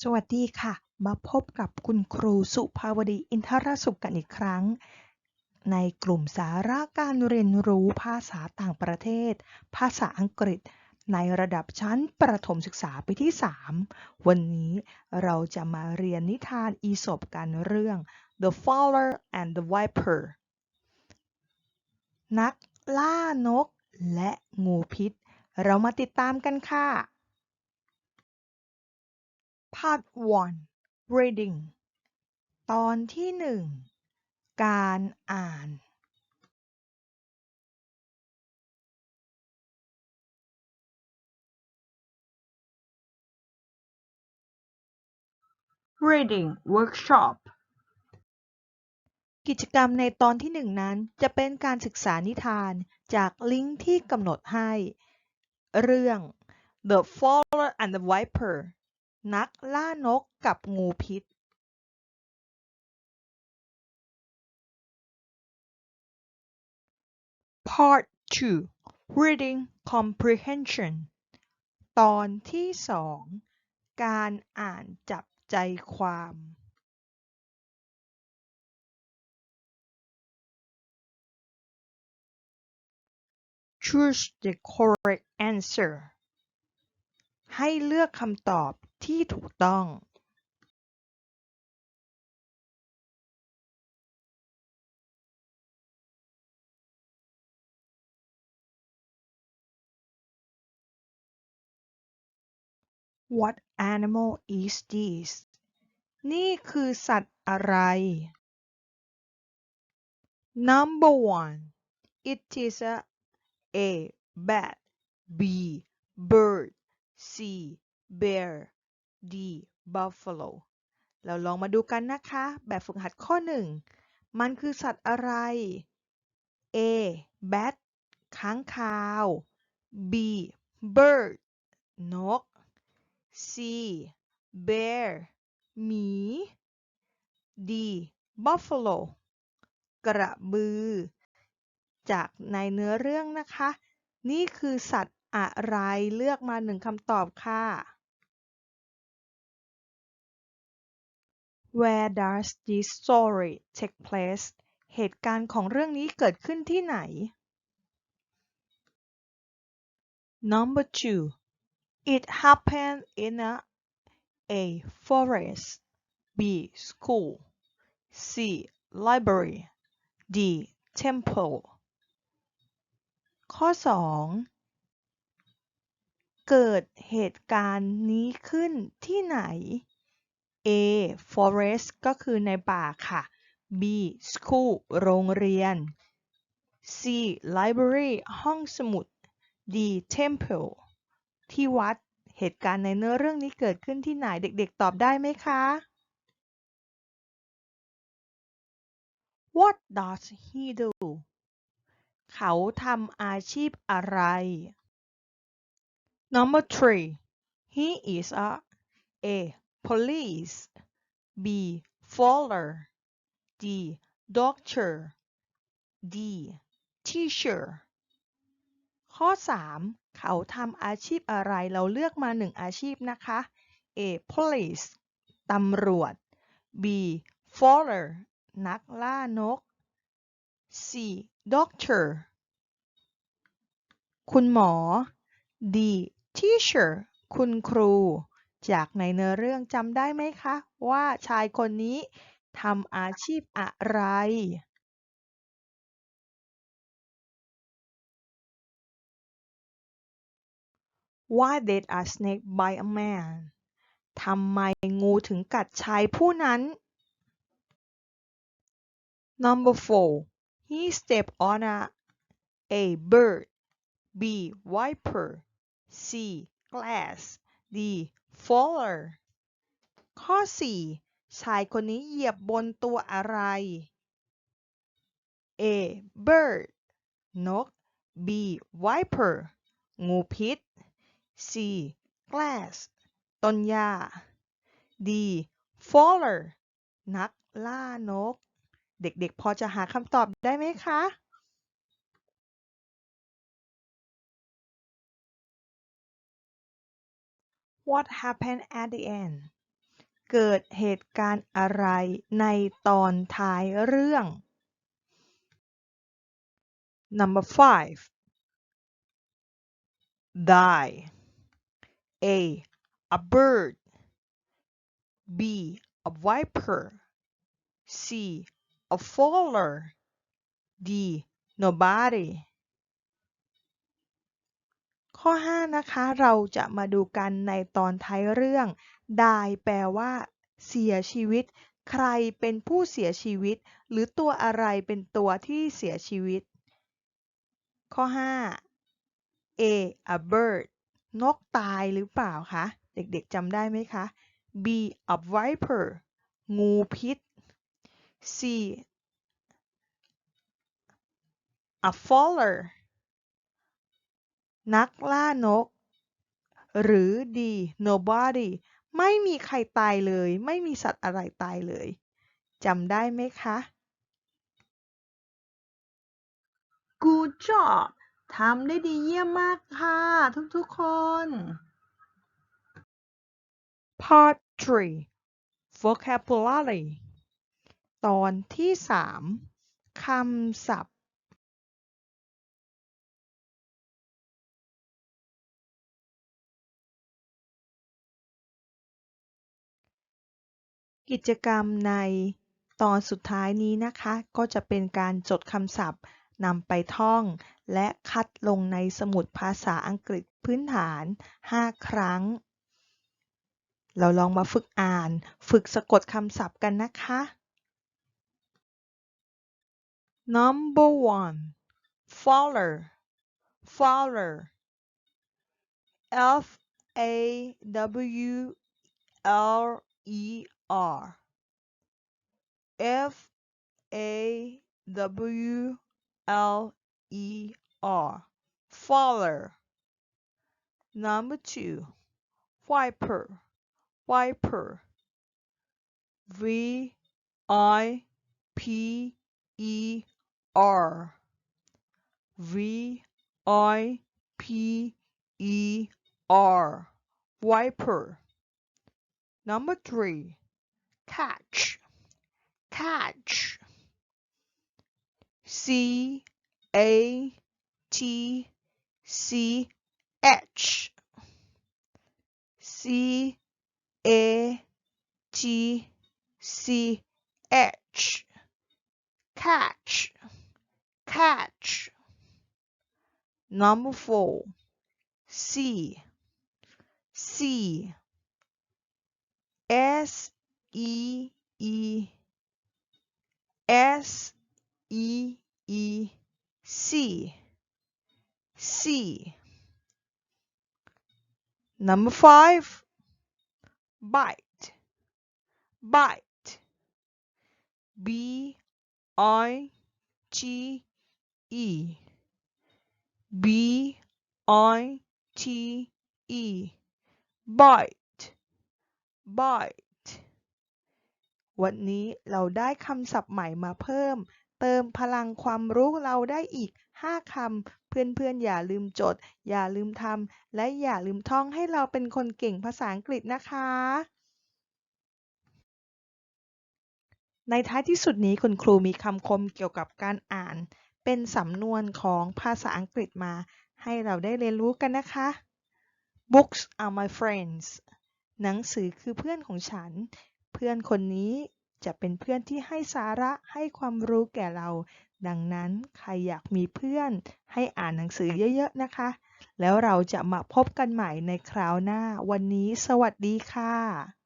สวัสดีค่ะ มาพบกับคุณครูสุภาวดีอินทรสุขกันอีกครั้ง ในกลุ่มสาระการเรียนรู้ภาษาต่างประเทศ ภาษาอังกฤษ ในระดับชั้นประถมศึกษาปีที่ 3 วันนี้เราจะมาเรียนนิทานอีสปกันเรื่อง The Fowler and the Viper นักล่านกและงูพิษ เรามาติดตามกันค่ะ Part 1 Reading ตอนที่หนึ่งการอ่าน Reading Workshop กิจกรรมในตอนที่หนึ่งนั้นจะเป็นการศึกษานิทานจากลิงก์ที่กำหนดให้ เรื่อง The Fowler and the Viper นักล่านกกับงูพิษ Part 2 Reading Comprehension ตอนที่สองการอ่านจับใจความ Choose the correct answer ให้เลือกคำตอบ ที่ถูกต้อง What animal is this นี่คือสัตว์อะไร Number one it is a A bat B bird C bear D buffalo เราลองมาดูกันนะคะ แบบฝึกหัดข้อหนึ่งมันคือสัตว์อะไร A bat ค้างคาว B bird นก C bear หมี D buffalo กระบือ จากในเนื้อเรื่องนะคะ นี่คือสัตว์อะไรเลือกมาหนึ่งคำตอบค่ะ Where does this story take place เหตุการณ์ของเรื่องนี้เกิดขึ้นที่ไหน Number two It happened in a A forest B school C library D temple ข้อ 2 เกิดเหตุการณ์นี้ขึ้นที่ไหน A forest ก็คือในป่าค่ะ B school โรงเรียน C library ห้องสมุด D temple ที่วัด เหตุการณ์ในเนื้อเรื่องนี้เกิดขึ้นที่ไหนเด็กๆ ตอบได้ไหมคะ What does he do เขาทำอาชีพอะไร Number three he is a A police B follower D doctor D teacher ข้อ 3 เขาทำอาชีพอะไรเราเลือกมาหนึ่งอาชีพนะคะ A police ตำรวจ B fowler นักล่านก C doctor คุณหมอ D teacher คุณครู จากในเนื้อเรื่องจำได้ไหมคะ ว่าชายคนนี้ทำอาชีพอะไร Why did a snake bite a man ทำไมงูถึงกัดชายผู้นั้น Number four he stepped on a A bird B viper C glass D four ข้อ 4 ชายคนนี้เหยียบบนตัวอะไร A bird นก B viper งูพิษ C glass ต้นหญ้า D fowler นักล่านก เด็กๆ พอจะหาคำตอบได้ไหมคะ What happened at the end เกิดเหตุการณ์อะไรในตอนท้ายเรื่อง Number 5 Die A. A bird B. A viper C. A fowler D. Nobody ข้อ 5 นะคะ เราจะมาดูกันในตอนท้ายเรื่อง die แปลว่า เสียชีวิต ใครเป็นผู้เสียชีวิต หรือตัวอะไรเป็นตัวที่เสียชีวิต ข้อ 5 A a bird นกตายหรือเปล่าคะ เด็กๆจำได้ไหมคะ B a viper งูพิษ C a fowler นักล่านก หรือ D nobody ไม่มีใครตายเลย ไม่มีสัตว์อะไรตายเลยจำได้ไหมคะ Good job ทำได้ดีเยี่ยมมากค่ะทุกๆคน Part 3 Vocabulary ตอนที่ 3 คำศัพท์ กิจกรรมในตอนสุดท้ายนี้นะคะ ก็จะเป็นการจดคำศัพท์นำไปท่อง และคัดลงในสมุดภาษาอังกฤษพื้นฐาน 5 ครั้ง เราลองมาฝึกอ่าน ฝึกสะกดคำศัพท์กันนะคะ Number one Fowler Fowler F A W L E R F A W L E R. Fowler Number two. Viper. Viper. V I P E R. V I P E R. Viper. Number three catch. Catch. C A T C H. C A T C H. Catch. Catch. Number four. C. C. S E E S E E C. C. Number five. Bite. Bite. B I T E. B I T E. Bite. Bite วันนี้เราได้คำศัพท์ใหม่มาเพิ่ม เติมพลังความรู้เราได้อีก 5คำ เพื่อนๆ อย่าลืมจด อย่าลืมทำ และอย่าลืมท่องให้เราเป็นคนเก่งภาษาอังกฤษนะคะ ในท้ายที่สุดนี้คุณครูมีคำคมเกี่ยวกับการอ่าน เป็นสำนวนของภาษาอังกฤษมา ให้เราได้เรียนรู้กันนะคะ Books are my friends หนังสือคือเพื่อนของฉัน เพื่อนคนนี้จะเป็นเพื่อนที่ให้สาระให้ความรู้แก่เรา ดังนั้นใครอยากมีเพื่อนให้อ่านหนังสือเยอะๆนะคะ แล้วเราจะมาพบกันใหม่ในคราวหน้า วันนี้สวัสดีค่ะ